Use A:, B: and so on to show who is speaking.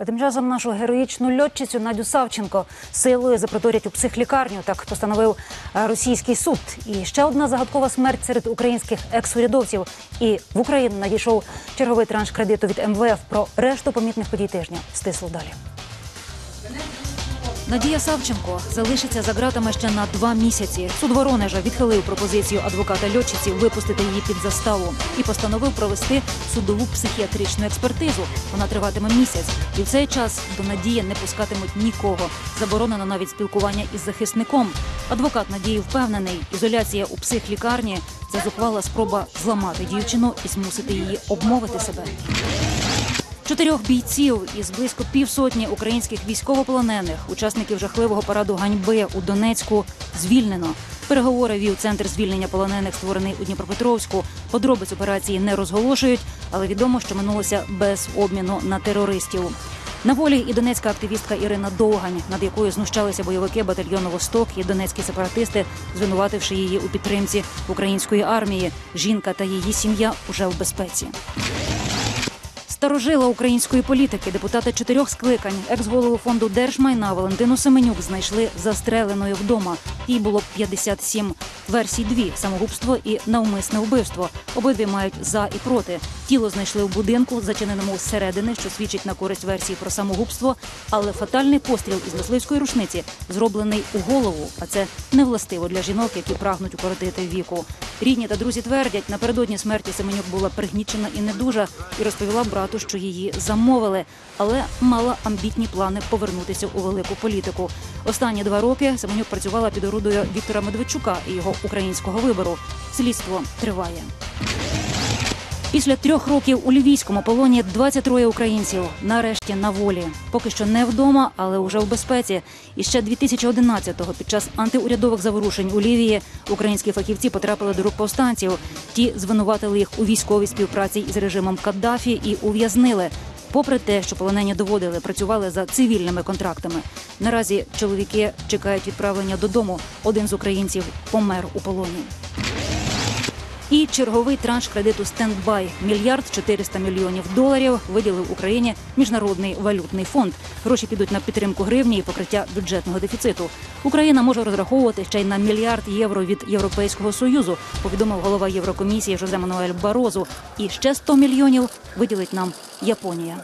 A: А тим часом нашу героїчну льотчицю Надю Савченко силою запроторять у психлікарню. Так постановив е, російський суд. І ще одна загадкова смерть серед українських екс-урядовців. І в Україну надійшов черговий транш кредиту від МВФ. Про решту помітних подій тижня стисло далі. Надія Савченко залишиться за ґратами ще на два місяці. Суд Воронежа відхилив пропозицію адвоката льотчиці випустити її під заставу і постановив провести судову психіатричну експертизу. Вона триватиме місяць, і в цей час до Надії не пускатимуть нікого. Заборонено навіть спілкування із захисником. Адвокат Надії впевнений, ізоляція у психлікарні це зухвала спроба зламати дівчину і змусити її обмовити себе. Чотирьох бійців із близько півсотні українських військовополонених, учасників жахливого параду ганьби у Донецьку, звільнено. Переговори вів центр звільнення полонених, створений у Дніпропетровську. Подробиць операції не розголошують, але відомо, що минулося без обміну на терористів. На волі і донецька активістка Ірина Довгань, над якою знущалися бойовики батальйону Восток і донецькі сепаратисти, звинувативши її у підтримці української армії. Жінка та її сім'я уже в безпеці. Старожила української політики, депутата чотирьох скликань, екс-голову фонду держмайна Валентину Семенюк знайшли застреленою вдома. Їй було 57. Версій дві самогубство і навмисне вбивство. Обидві мають за і проти. Тіло знайшли в будинку, зачиненому зсередини, що свідчить на користь версії про самогубство. Але фатальний постріл із мисливської рушниці зроблений у голову. А це не властиво для жінок, які прагнуть укоротити віку. Рідні та друзі твердять, напередодні смерті Семенюк була пригнічена і недужа, і розповіла брату, що її замовили, але мала амбітні плани повернутися у велику політику. Останні два роки Семенюк працювала під орудою Віктора Медведчука і його українського вибору. Слідство триває. Після трьох років у львівському полоні 23 українців нарешті на волі. Поки що не вдома, але вже в безпеці. І ще 2011-го під час антиурядових заворушень у Лівії українські фахівці потрапили до рук повстанців. Ті звинуватили їх у військовій співпраці із режимом Каддафі і ув'язнили. Попри те, що полонені доводили, працювали за цивільними контрактами. Наразі чоловіки чекають відправлення додому. Один з українців помер у полоні. І черговий транш кредиту стендбай мільярд 400 мільйонів доларів виділив Україні міжнародний валютний фонд. Гроші підуть на підтримку гривні і покриття бюджетного дефіциту. Україна може розраховувати ще й на мільярд євро від Європейського союзу. Повідомив голова Єврокомісії Жозе Мануель Барозу. І ще 100 мільйонів виділить нам Японія.